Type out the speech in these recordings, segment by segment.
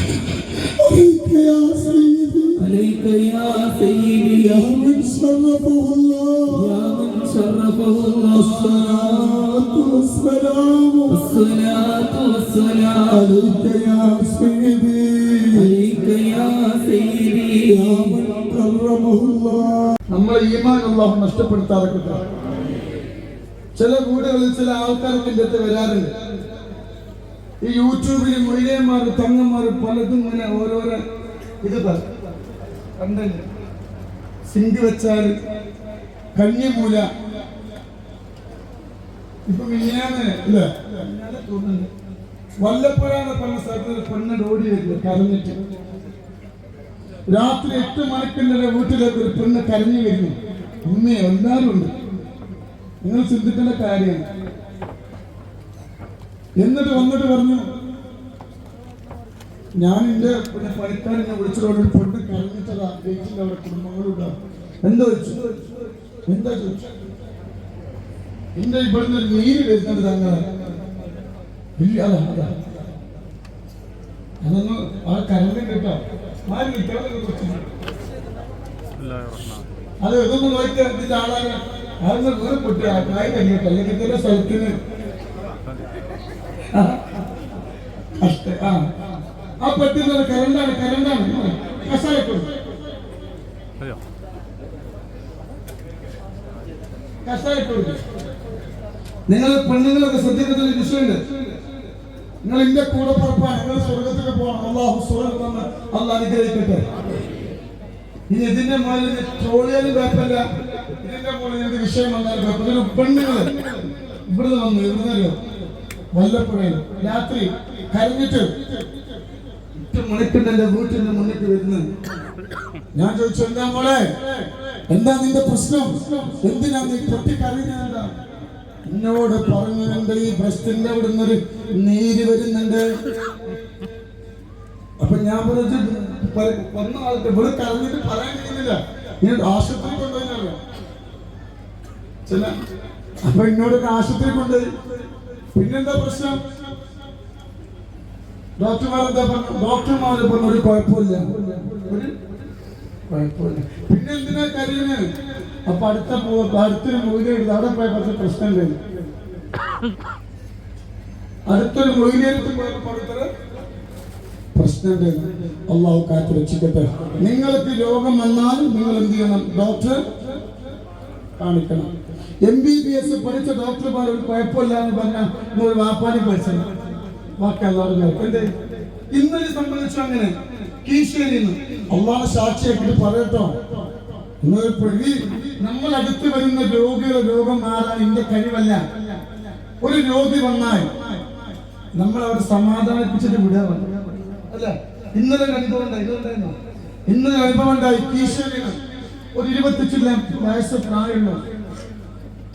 عليك يا سيدي عليك يا سيدي يا من شرفه الله يا من شرفه الله الصلاة والسلام الصلاة والسلام عليك يا سيدي عليك يا سيدي يا من كرمه الله നമ്മളെ ഈമാൻ അള്ളാഹു നഷ്ടപ്പെടുത്താതെ ചില വീടുകളിൽ ചില ആൾക്കാർക്ക് എൻ്റെ അടുത്ത് വരാറുണ്ട് ഈ യൂട്യൂബിൽ മൊഴിയന്മാർ തങ്ങന്മാർ പലതും ഇങ്ങനെ ഓരോരോ ഇത് കണ്ടല്ല? സിങ്ക് വെച്ചാൽ കഞ്ഞിമൂല ഇപ്പൊ മിനിയാന്ന് തോന്നുന്നുണ്ട്. വല്ലപ്പുഴാന്ന് പറഞ്ഞ സ്ഥലത്ത് പെണ്ണ് ഓടി വരില്ല കരഞ്ഞിട്ട്. രാത്രി എട്ട് മണിക്കുള്ള വീട്ടിലേക്ക് ഒരു പെണ്ണ് കരഞ്ഞു വരുന്നു. ഉമ്മയോ എല്ലാവരും ഉണ്ട്. നിങ്ങൾ ചിന്തിക്കേണ്ട കാര്യമാണ്. എന്നിട്ട് വന്നിട്ട് പറഞ്ഞു ഞാൻ എന്റെ പിന്നെ പണിക്കാരനെ വിളിച്ചതോടെ ഒരു പെണ്ണ് കരഞ്ഞിട്ടതാ ജയിച്ചില്ല അവരുടെ കുടുംബങ്ങളുണ്ട് എന്താ വെച്ചു എന്താ ചോദിച്ചു? എന്റെ ഇവിടുന്ന് ഒരു നീര് വരുന്നത് അതാ അതൊന്ന് ആ കരണ്ട് കേട്ടോ. നിൽക്കാം അത് ഇതൊന്നും നോക്കി അടുത്തിട്ട് ആളാണ്. അതൊന്ന് വേറെ പൊട്ടി ആ കായ് കഴിയട്ടെ അല്ലെങ്കിൽ ചില കഷ്ട. ആ. ആ പെട്ടി കരണ്ടാണ് കരണ്ടാണ് കഷായ നിങ്ങൾ പെണ്ണുങ്ങളൊക്കെ ശ്രദ്ധിക്കുന്ന ഒരു വിഷയമുണ്ട്. നിങ്ങൾ എന്റെ കൂടെ പറപ്പാൻ നിങ്ങൾ സ്വർഗത്തിൽ പോകണം. അള്ളാഹു സ്വർഗം തന്ന് അള്ളാഹ് അനുഗ്രഹിക്കട്ടെ. ഇനി ഇതിന്റെ മുകളിൽ ട്രോളിയാലും കുഴപ്പമില്ല ഇതിന്റെ മുകളിൽ എന്ത് വിഷയം വന്നാലും കുഴപ്പമില്ല പെണ്ണുങ്ങൾ ഇവിടുന്ന് വന്നു. ഇവിടുന്നല്ലോ വല്ലപ്പുഴയിൽ രാത്രി കരഞ്ഞിട്ട് എട്ട് മണിക്കുണ്ട് എന്റെ വീട്ടിന്റെ മുന്നിൽ വരുന്നത്. ഞാൻ ചോദിച്ചു എന്താ മോളെ? എന്താ നിന്റെ പ്രശ്നം? എന്തിനാ നീ പൊട്ടി കരയുന്നതെന്താ എന്നോട് പറഞ്ഞിട്ടുണ്ട് ഈ ബ്രസ്റ്റിന്റെ അവിടെ നിന്നൊരു നീര് വരുന്നുണ്ട്. അപ്പൊ ഞാൻ പറഞ്ഞു വന്ന ആൾക്ക് ഇവിടെ കരഞ്ഞിട്ട് പറയാൻ കഴിയുന്നില്ല. ഞാൻ ആശുപത്രി കൊണ്ടുപോയി ചില അപ്പൊ എന്നോട് ആശുപത്രി കൊണ്ടുപോയി. പിന്നെന്താ പ്രശ്നം? ഡോക്ടർമാർ എന്താ പറഞ്ഞു ഡോക്ടർമാർ പറഞ്ഞു ഒരു കുഴപ്പമില്ല. ഒരു കുഴപ്പമില്ല. പിന്നെ എന്തിനാ കരയുന്നത് അപ്പൊ അടുത്ത അടുത്തൊരു മൊയിലെ എടുത്ത് അവിടെ പോയ കുറച്ച് വരും അടുത്തൊരു മൊയിലെടുത്ത് പോയപ്പോ പറഞ്ഞത് പ്രശ്നം അള്ളാഹു കാത്തു രക്ഷിക്കട്ടെ. നിങ്ങൾക്ക് രോഗം വന്നാൽ നിങ്ങൾ എന്ത് ചെയ്യണം? ഡോക്ടർ കാണിക്കണം. എം ബി ബി എസ് പഠിച്ച ഡോക്ടർമാർ ഒരു കുഴപ്പമില്ല എന്ന് പറഞ്ഞാൽ ഒരു വാപ്പാനി പഠിച്ചത്. എന്തേ? ഇന്നലെ സംബന്ധിച്ചു അങ്ങനെ. കീശേരി അള്ളാഹ് സാക്ഷിയാക്കിട്ട് പറയട്ടോ. നിങ്ങൾ പ്രതി നമ്മൾ അടുത്ത് വരുന്ന രോഗിയുടെ രോഗം മാറാൻ ഇന്റെ കഴിവല്ല. ഒരു രോഗി വന്നാൽ നമ്മൾ അവരെ സമാധാനിപ്പിച്ചിട്ട് വിടാൻ അല്ല? ഇന്നലെ അനുഭവം ഉണ്ടായി. ഇതുണ്ടായിരുന്നോ ഇന്നലെ അനുഭവം ഉണ്ടായി. കീശേരി ഒരു ഇരുപത്തിച്ചില്ല വയസ്സ് പ്രായമുള്ള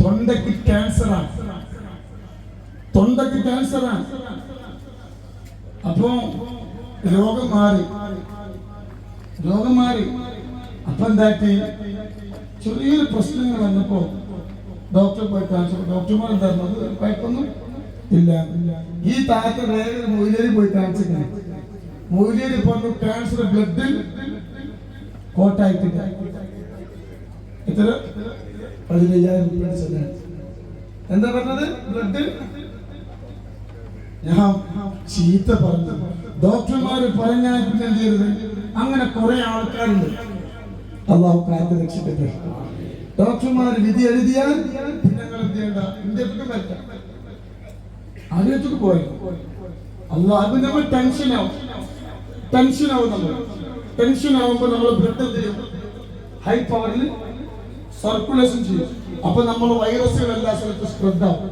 തൊണ്ടയ്ക്ക് ക്യാൻസറാണ് തൊണ്ടയ്ക്ക് ക്യാൻസറാണ് അപ്പോ രോഗം മാറി. രോഗം മാറി. അപ്പൊ എന്താക്കി? ചെറിയൊരു പ്രശ്നങ്ങൾ വന്നപ്പോ ഡോക്ടറെ പോയി കാണിച്ചു ഡോക്ടർമാർ എന്തായിരുന്നു? അത് കുഴപ്പമൊന്നും ഇല്ല. ഈ താത്ത വേഗം മൊയിലേരി പോയി കാണിച്ചിട്ടില്ല. മൊയിലേരി പറഞ്ഞു ക്യാൻസർ ബ്ലഡിൽ കോട്ടായിട്ടില്ല. എത്ര? പതിനയ്യായിരം രൂപ ചെല്ലാൻ. എന്താ പറഞ്ഞത്? ബ്ലഡ് ഞാൻ ചീത്ത പറഞ്ഞു. ഡോക്ടർമാര് പറഞ്ഞാൽ പിന്നെ എന്ത് ചെയ്തത്. അങ്ങനെ കുറെ ആൾക്കാരുണ്ട്. അള്ളാഹു കാത്തു രക്ഷിക്കട്ടെ. ഡോക്ടർമാർ വിധി എഴുതിയാൽ പിന്നെ എന്ത് ചെയ്യണ്ട? ഇന്ത്യയ്ക്ക് വരട്ടെ ആദ്യത്തേക്ക് പോയി. അള്ളാഹ് അത് നമ്മൾ ടെൻഷനാവും ടെൻഷനാവും നമ്മൾ. ടെൻഷൻ ആവുമ്പോൾ നമ്മൾ ബ്ലഡ് എന്ത് ഹൈ പവറിൽ സർക്കുലേഷൻ ചെയ്യും. അപ്പൊ നമ്മൾ വൈറസുകൾ എല്ലാ സ്ഥലത്തും സ്പ്രെഡ് ആവും.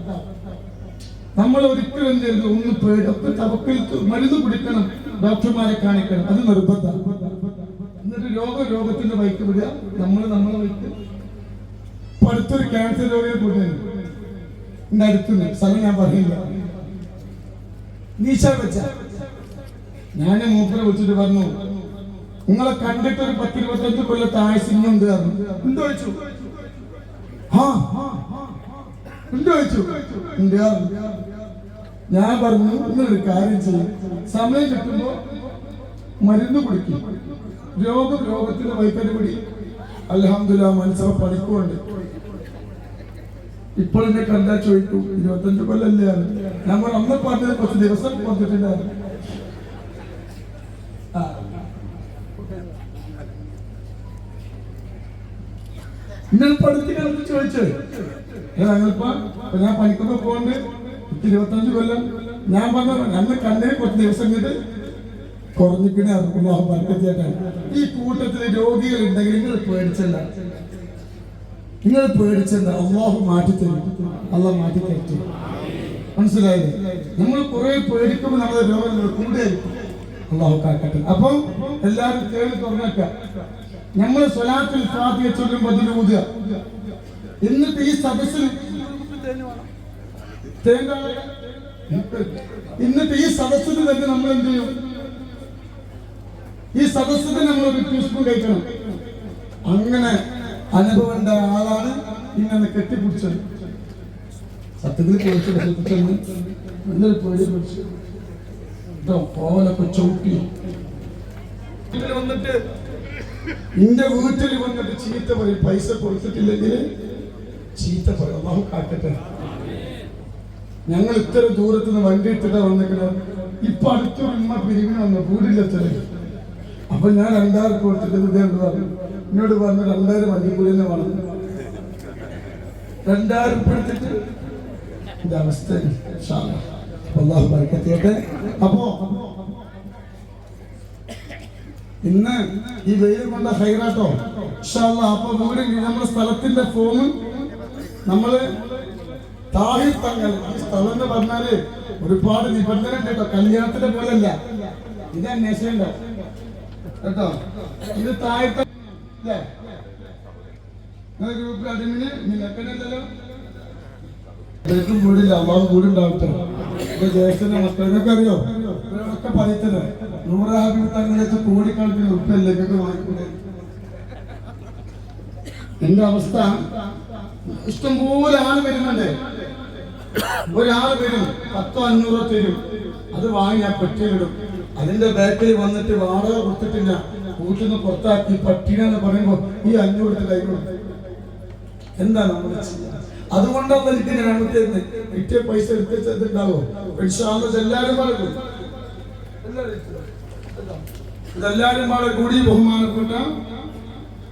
നമ്മൾ ഒരിക്കലും എന്ത് ചെയ്യരുത് ഒന്ന് പേടൊക്കെ തവക്കിൽ മരുന്ന് കുടിക്കണം ഡോക്ടർമാരെ കാണിക്കണം. അത് നിർബന്ധം എന്നിട്ട് രോഗ രോഗത്തിന്റെ വൈക്ക് വിടുക. നമ്മൾ നമ്മളെ വൈക്ക് അടുത്തൊരു ക്യാൻസർ രോഗിയെ കൊണ്ടുവരുന്നു എന്റെ അടുത്തുനിന്ന് ഞാൻ പറയില്ല. നീശ വെച്ച ഞാൻ മൂപ്പരെ വെച്ചിട്ട് പറഞ്ഞു നിങ്ങളെ കണ്ടിട്ട് ഒരു പത്തിരുപത്തഞ്ച് കൊല്ലത്തെ ആയുസിനുണ്ട് ഉണ്ടോ ഞാൻ പറഞ്ഞു നിങ്ങളൊരു കാര്യം ചെയ്യും. സമയം കിട്ടുമ്പോ മരുന്ന് കുടിക്കും. രോഗം രോഗത്തിന്റെ വൈകല്യം കൂടി. അലഹമില്ല മനസ്സിലെ പഠിക്കുന്നുണ്ട്. ഇപ്പോൾ എന്നെ കണ്ടാ ചോദിക്കും ഇരുപത്തഞ്ച് കൊല്ലല്ലേ നമ്മൾ അന്ന് പറഞ്ഞത് കുറച്ച് ദിവസം വന്നിട്ടുണ്ടായിരുന്നു. ഇന്നലെ പഠിച്ചിട്ട് ചോദിച്ചു ഞങ്ങളിപ്പോ ഞാൻ പണിക്കൊക്കെ പോകണ്ട് ഇരുപത്തഞ്ച് കൊല്ലം. ഞാൻ പറഞ്ഞു അന്ന് കണ്ടേ കുറച്ച് ദിവസം കഴിഞ്ഞിട്ട് കുറഞ്ഞിക്കണേ അള്ളാഹു ബർക്കത്തിയായിട്ടാണ് ഈ കൂട്ടത്തിൽ രോഗികൾ ഉണ്ടെങ്കിൽ നിങ്ങൾ പേടിച്ചല്ല. നിങ്ങൾ പേടിച്ചല്ല. അള്ളാഹു മാറ്റി തരും. അള്ളാഹ് മാറ്റി തരും മനസ്സിലായില്ലേ? നമ്മൾ കുറെ പേടിക്കുമ്പോൾ നമ്മുടെ രോഗം കൂടെ അള്ളാഹു കാക്കട്ടെ. അപ്പൊ എല്ലാവരും കേൾവി തുറന്നേക്ക ഞങ്ങൾ സ്വലാത്തിൽ ഫാത്തിഹ ചൊല്ലുമ്പോൾ അതിൽ ഊതുക. എന്നിട്ട് ഈ സദസ്സിൽ എന്നിട്ട് ഈ സദസ്സിന് തന്നെ നമ്മൾ എന്ത് ചെയ്യും? ഈ സദസ്സിന് നമ്മൾ ഒരു ടീസ്പൂൺ കഴിക്കണം. അങ്ങനെ അനുഭവം ആളാണ് ഇങ്ങനെ കെട്ടിപ്പിടിച്ചത്. സത്യത്തിൽ കെട്ടിപ്പിടിച്ചെന്ന് എന്നൊരു പേടി പിടിച്ചു ഇതോ പോലൊക്കെ ചവിട്ടി. വന്നിട്ട് എന്റെ വീട്ടിൽ വന്നിട്ട് ചീത്ത പറയും പൈസ കൊടുത്തിട്ടില്ലെങ്കിൽ ചീത്ത പറയും. അള്ളാഹു കാക്കട്ടെ. ഞങ്ങൾ ഇത്ര ദൂരത്ത് നിന്ന് വണ്ടി ഇട്ടിട്ടാ വന്നിട്ട് ഇപ്പൊ അടുത്തൊരു ഉമ്മ പിരിവിന് വന്നു വീടിലെത്തൽ അപ്പൊ ഞാൻ രണ്ടായിരം കൊടുത്തിട്ട് പറഞ്ഞു. എന്നോട് പറഞ്ഞു രണ്ടായിരം വണ്ടിക്കൂലി തന്നെ വേണം രണ്ടായിരം എടുത്തിട്ട് ഇത് അവസ്ഥ. അള്ളാഹു ബർക്കത്തിയട്ടെ. അപ്പോ ഇന്ന് ഈ വെയിൽ കൊണ്ട ഹൈറാട്ടോ. അപ്പൊ വീട് നമ്മുടെ സ്ഥലത്തിന്റെ ഫോം നമ്മൾ താഹിർ തങ്ങൾ സ്ഥലം എന്ന് പറഞ്ഞാൽ ഒരുപാട് നിബന്ധന ഉണ്ട് കേട്ടോ. കല്യാണത്തിന്റെ പോലല്ല. ഇത് അന്വേഷണം കേട്ടോ? ഇത് നിങ്ങളെ ഗ്രൂപ്പിൽ അടിമിന് നിങ്ങൾക്കല്ലോ ഇവർക്കും വീടില്ല അള്ളാഹു വീടുണ്ടാവട്ടെ ഇപ്പൊ ജ്യേഷ്ഠനെ മക്കളൊക്കെ അറിയോ? ഇവരൊക്കെ പറയത്തില്ല? നൂറ് കോടിക്കണക്കിന് ഉറപ്പല്ലേ ഇതൊക്കെ വാങ്ങിക്കൂടെ? എന്റെ അവസ്ഥ ഇഷ്ടംപോലെ ആൾ വരുന്നുണ്ട്. ഒരാൾ വരും പത്തോ അഞ്ഞൂറോ തരും. അത് വാങ്ങി ഞാൻ പെട്ടിയിലിടും. അതിന്റെ ബാക്കിൽ വന്നിട്ട് വാടക കൊടുത്തിട്ടില്ല. വീട്ടിൽ നിന്ന് പുറത്താക്കി പട്ടിണെന്ന് പറയുമ്പോ ഈ അഞ്ഞൂറ് കൈകൊണ്ട് എന്താ നമ്മൾ അതുകൊണ്ടാണ് ഞാൻ അങ്ങോട്ടേന്ന് കിട്ടിയ പൈസ എടുത്തുണ്ടാവും എല്ലാരും പറഞ്ഞു ഇതെല്ലാരും പാടെ കൂടി ബഹുമാനപ്പെട്ട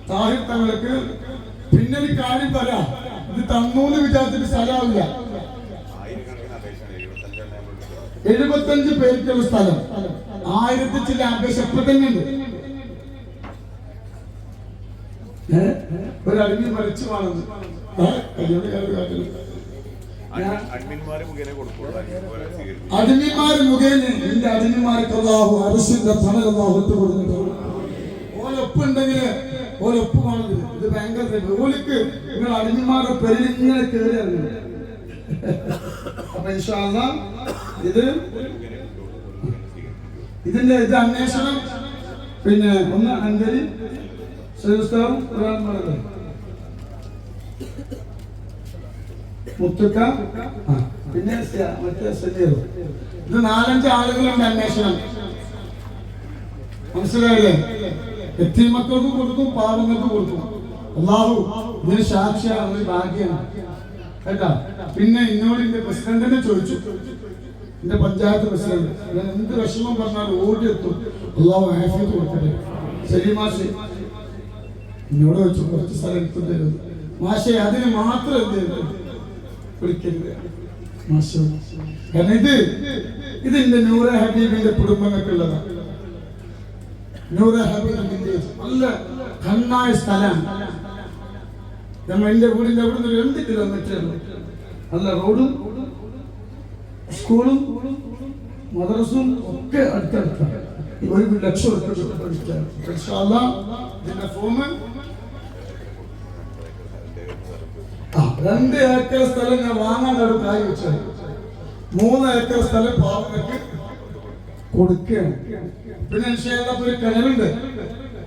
താഹിർ തങ്ങൾക്ക് ഒരു കാര്യം തരാം ഇത് തന്നൂന്ന് വിചാരിച്ചിട്ട് സ്ഥലമാവില്ല. എഴുപത്തഞ്ച് പേർക്കുള്ള സ്ഥലം. ആയിരത്തി ചില അപേക്ഷ ഇപ്പൊ തന്നെ ഉണ്ട്. ഒരു അടിമി മരിച്ചു വേണമെന്ന് അഡ്മിന്മാര് മുഖേന എന്റെ അള്ളാഹു അരസിന്റെ തണൽ അള്ളാഹു ഇട്ട് കൊടുത്തിട്ടുണ്ട് ഓലൊപ്പുണ്ടെങ്കിൽ ഓലൊപ്പ് കാണുന്നത് ഇത് ഭയങ്കര ഓലിക്ക് നിങ്ങൾ അടിമിമാരുടെ പേരിൽ ഇങ്ങനെ അപ്പൊ ഇൻഷാല്ല ഇത് ഇതിന്റെ ഇത് അന്വേഷണം പിന്നെ ഒന്ന് ശ്രീസ്താവും ഒരാൾ മറന്നു മുത്തുക്ക പിന്നെ മറ്റേ സജീവ്. ഇത് നാലഞ്ച് ആളുകളുണ്ട് അന്വേഷണം. മനസ്സിലായില്ലേ? എത്തിമക്കൾക്ക് കൊടുക്കും പാവങ്ങൾക്ക് കൊടുക്കും. അള്ളാഹു ഇതിന് സാക്ഷിയാണ് ഒരു ഭാഗ്യമാണ്. കേട്ടാ? പിന്നെ എന്നോട് എന്റെ പ്രസിഡന്റിനെ ചോദിച്ചു. എന്റെ പഞ്ചായത്ത് പ്രസിഡന്റ്. ഞാൻ എന്ത് വിഷമം പറഞ്ഞാലും ഓടിയെത്തും അള്ളാഹു ആഫിയത്ത് കൊടുക്കട്ടെ. ശരി മാഷെ. എന്നോട് വെച്ചു കുറച്ച് സ്ഥലം എടുത്തു മാഷെ അതിന് മാത്രം എന്ത് ചെയ്തു വിളിക്കരുത്. കാരണം ഇത് ഇതിന്റെ നൂറ ഹബീബിന്റെ കുടുംബങ്ങൾക്കുള്ളതാണ് നൂറ ഹബീബിന്റെ നല്ല കണ്ണായ സ്ഥലമാണ്. നമ്മൾ എന്റെ വീടിന്റെ അവിടെ നിന്ന് രണ്ട് കിലോമീറ്റർ നല്ല റോഡും സ്കൂളും മദ്രസും ഒക്കെ അടുത്തടുത്താണ്. ഒരു ലക്ഷം ഉറുപ്പിക ഇതിന്റെ ഫോം രണ്ട് ഏക്കർ സ്ഥലം ഞാൻ വാങ്ങാൻ ഒരു കാര്യം വെച്ചത്. മൂന്ന് ഏക്കർ സ്ഥലം പാവങ്ങൾക്ക് കൊടുക്കുകയാണ്. പിന്നെ ഇൻഷാല്ലാ ഒരു കിണറുണ്ട്.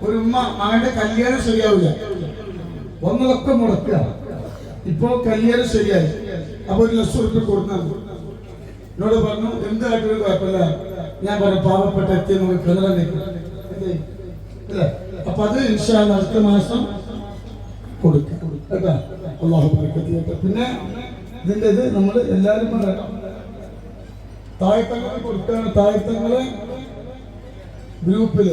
ഒരു ഉമ്മ മകന്റെ കല്യാണം ശരിയാവില്ല. ഒന്നതൊക്കെ മുടക്കുക. ഇപ്പോ കല്യാണം ശരിയായി. അപ്പൊ ഒരു ലക്ഷം റുപ്യ കൊടുക്കാൻ എന്നോട് പറഞ്ഞു എന്തായിട്ടൊരു കുഴപ്പമില്ല. ഞാൻ പറഞ്ഞു പാവപ്പെട്ട എത്തി നമുക്ക് കിണറല്ലേ? അപ്പൊ അത് ഇൻഷാ അടുത്ത മാസം കൊടുക്കാം കേട്ടാ? അള്ളാഹു പിന്നെ ഇതിന്റെ ഇത് നമ്മൾ എല്ലാവരും കൂടെ താഴ്ത്തങ്ങളെ കൊടുക്കാണ് താഴ്ത്തങ്ങളെ ഗ്രൂപ്പിൽ.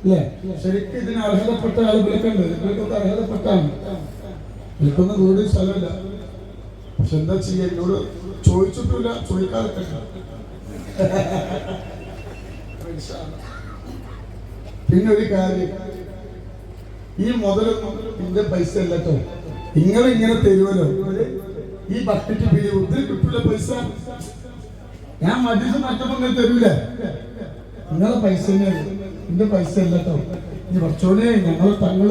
അല്ലേ? ശരിക്കും ഇതിന് അർഹതപ്പെട്ട ആളുകളൊക്കെ ഉണ്ട് ഇവർക്കൊക്കെ അർഹതപ്പെട്ടാണ്. എനിക്കൊന്നും വീട് സ്ഥലമില്ല. പക്ഷെ എന്താ ചെയ്യാ? എന്നോട് ചോദിച്ചിട്ടില്ല ചോദിക്കാതൊക്കെ പിന്നെ ഒരു കാര്യം. ഈ മുതലൊന്നും എന്റെ പൈസ അല്ലട്ടോ നിങ്ങൾ ഇങ്ങനെ തരുമല്ലോ ഈ ബക്കറ്റ് പിന്നെ ഒത്തിരി കിട്ടില്ല പൈസ. ഞാൻ മതിച്ച് നിങ്ങൾ തരൂല. നിങ്ങളെ പൈസ എന്റെ പൈസ അല്ലട്ടോ ഇനി കുറച്ചോടെ ഞങ്ങളെ തങ്ങൾ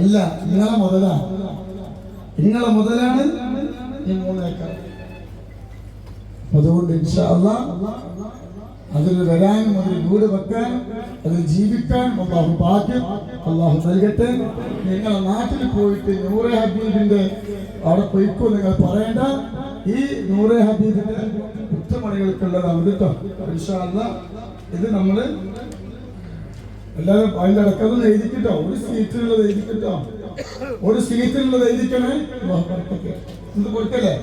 അല്ല നിങ്ങളെ മുതലാ. നിങ്ങളെ മുതലാണ് ഈ മൂന്നേക്കാൾ അതുകൊണ്ട് ഇൻഷാ അള്ളാ അതിൽ വരാനും അതിൽ വീട് വെക്കാനും അതിൽ ജീവിക്കാനും അള്ളാഹു ഭാഗ്യം അള്ളാഹു നൽകട്ടെ. നിങ്ങൾ നാട്ടിൽ പോയിട്ട് നൂറെ ഹബീബിന്റെ അവിടെ പോയിക്കോ നിങ്ങൾ പറയേണ്ട. ഈ നൂറെ ഹബീബിന്റെ കുറ്റമണികൾക്കുള്ളതാണ് കേട്ടോ. അള്ളാ ഇത് നമ്മൾ എല്ലാവരും അതിന്റെ അടക്കം എഴുതിക്കിട്ടോ. ഒരു സീറ്റിലുള്ളത് എഴുതിക്കിട്ടോ. ഒരു സീറ്റിലുള്ളത് എഴുതിക്കണേ. ഇത് കൊടുക്കല്ലേ.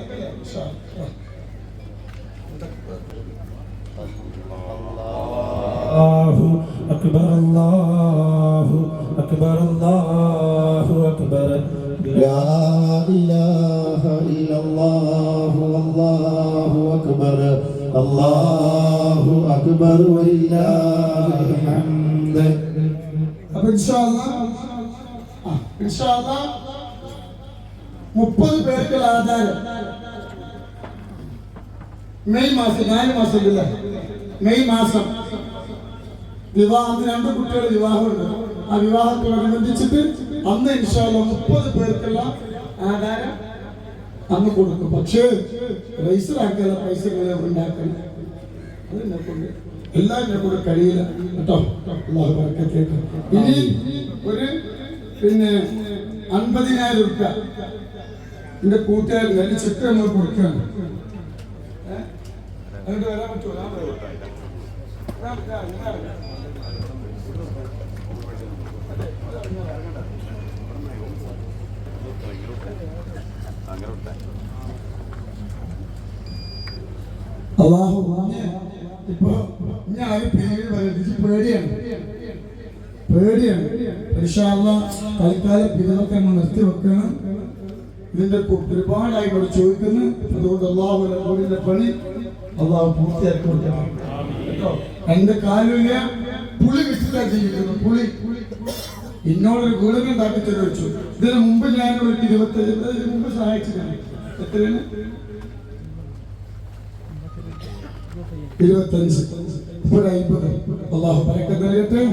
الله أكبر الله أكبر الله أكبر لا إله إلا الله والله أكبر الله أكبر ولله الحمد അപ്പൊ ഇൻഷാല്ലാ ആ, ഇൻഷാല്ലാ മുപ്പത് പേർക്കുള്ള ആധാരം മെയ് മാസം നാല് മാസം ഇല്ല? മെയ് മാസം. വിവാഹം രണ്ട് കുട്ടികളുടെ വിവാഹമുണ്ട്. ആ വിവാഹത്തോടനുബന്ധിച്ചിട്ട് അന്ന് ഇൻഷാല്ല മുപ്പത് പേർക്കുള്ള ആധാരം അന്ന് കൊടുക്കും. പക്ഷേ രജിസ്റ്ററാക്കാനുള്ള പൈസ ഉണ്ടാക്കണം അത് എന്നെ കൊണ്ട് എല്ലാം എന്നെ കൊണ്ട് കഴിയില്ല. കേട്ടോ? അള്ളാഹു ചെയ്യട്ടെ. ഇനി ഒരു പിന്നെ അൻപതിനായിരം റുപ്യ എന്റെ കൂട്ടുകാരൻ എന്റെ ചെക്ക് നമ്മൾ കൊടുക്കുകയാണ്? അങ്ങോട്ട് വരാൻ പറ്റുമോ? ഞാൻ അള്ളാഹു ഇപ്പൊ ഒരു പേര് പറയുന്നത് പേടിയാണ്. പേടിയാണ്. ഇൻഷാ അല്ലാഹ് തൽക്കാലം പിതാവൊക്കെ നമ്മൾ നിർത്തി വെക്കണം കു- ഒരുപാടായി ഇവിടെ ചോദിക്കുന്നു. അതുകൊണ്ട് അള്ളാഹു വീടിന്റെ പണി അള്ളാഹു പൂർത്തിയാക്കി കൊടുക്കണം. കേട്ടോ? എന്റെ കാലില്ല പുളി വിറ്റിട്ടാ ജീവിക്കുന്നു പുളി. എന്നോടൊരു വീടുകൾ ഉണ്ടാക്കി ചോദിച്ചു. ഇതിന് മുമ്പ് ഞാൻ ഒരു ഇരുപത്തഞ്ച് ഇതിന് മുമ്പ് സഹായിച്ചിട്ടുണ്ട്. എത്രയാണ്? ഇരുപത്തഞ്ച്. അള്ളാഹു പരക്കെ നൽകട്ടെ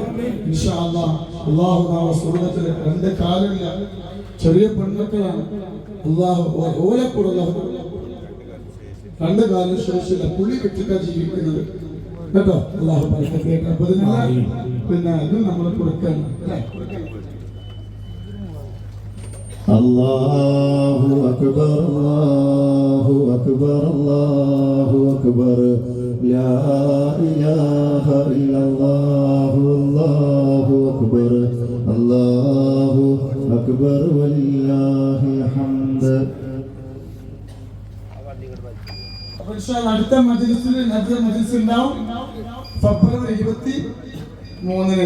അള്ളാഹു നാളെ സ്വർഗത്തിൽ രണ്ട് കാലില്ല ചെറിയ പെൺമക്കളാണ് അള്ളാഹു ഓ- ഓലക്കൂടെ അള്ളാഹു രണ്ട് കാലം ശേഷില്ല പുളി വെച്ചിട്ടാ ജീവിക്കുന്നത് കേട്ടോ അള്ളാഹു ബറക്കത്ത് ചെയ്യട്ടെ അപ്പൊ ഇതിനുള്ള പിന്നെ ഇത് നമ്മൾ കൊടുക്കണം അല്ലേ الله أكبر الله أكبر الله أكبر لا إله إلا الله الله أكبر ولله الحمد അപ്പൊ ഇൻഷാ അല്ലാഹ് അടുത്ത മജ്ലിസിൽ അടുത്ത മജ്ലിസ് ഉണ്ടാവും ഫെബ്രുവരി ഇരുപത്തി മൂന്നിന്